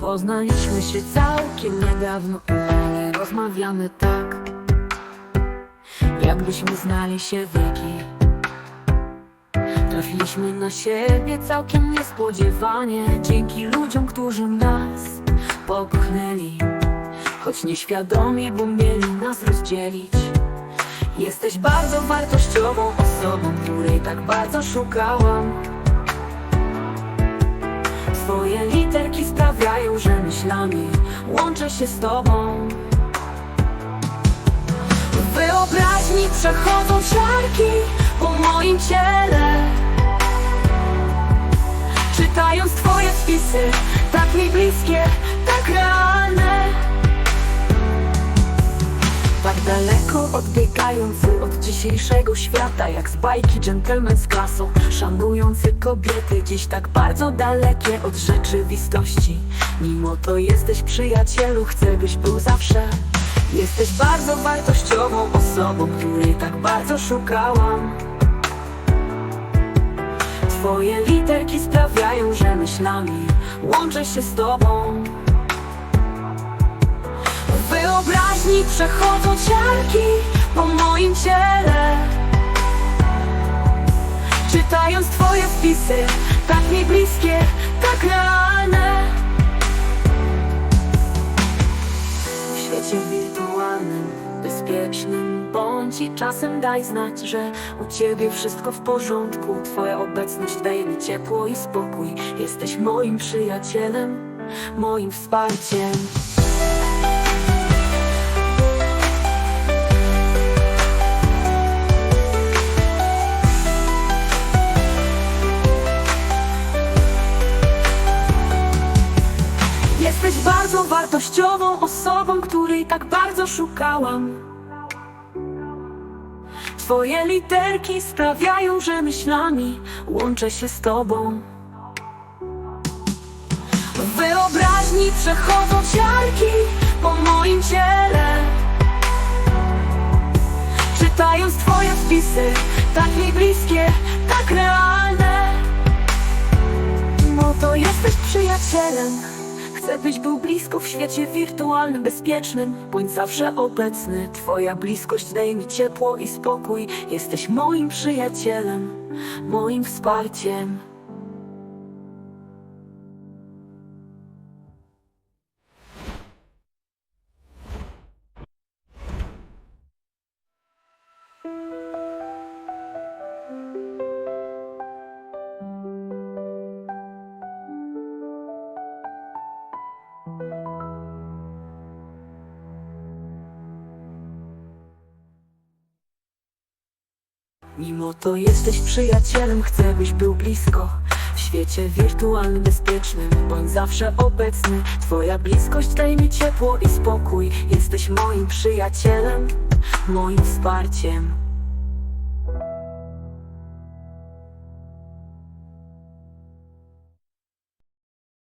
Poznaliśmy się całkiem niedawno i rozmawiamy tak Jakbyśmy znali się wieki. Trafiliśmy na siebie całkiem niespodziewanie Dzięki ludziom, którzy nas popchnęli Choć nieświadomie, bo mieli nas rozdzielić. Jesteś bardzo wartościową osobą, której tak bardzo szukałam myślami łączę się z tobą. W wyobraźni przechodzą ciarki po moim ciele. Czytając twoje spisy, tak mi bliskie, tak realne. Tak daleko odbiegający od dzisiejszego świata Jak z bajki dżentelmen z klasą Szanujący kobiety Gdzieś tak bardzo dalekie od rzeczywistości. Mimo to jesteś przyjacielu Chcę byś był zawsze. Jesteś bardzo wartościową osobą Której tak bardzo szukałam. Twoje literki sprawiają, że myślami Łączę się z tobą. Wyobraźni przechodzą ciarki po moim twoje wpisy, tak mi bliskie, tak realne. W świecie wirtualnym, bezpiecznym Bądź i czasem daj znać, że u ciebie wszystko w porządku. Twoja obecność daje mi ciepło i spokój. Jesteś moim przyjacielem, moim wsparciem wartościową osobą, której tak bardzo szukałam. Twoje literki sprawiają, że myślami łączę się z tobą. W wyobraźni przechodzą ciarki po moim ciele. Czytając twoje wpisy, tak mi bliskie, tak realne. No to jesteś przyjacielem Chcę byś był blisko w świecie wirtualnym, bezpiecznym. Bądź zawsze obecny. Twoja bliskość daje mi ciepło i spokój. Jesteś moim przyjacielem, moim wsparciem Mimo to jesteś przyjacielem, chcę byś był blisko. W świecie wirtualnym, bezpiecznym Bądź zawsze obecny. Twoja bliskość daje mi ciepło i spokój. Jesteś moim przyjacielem Moim wsparciem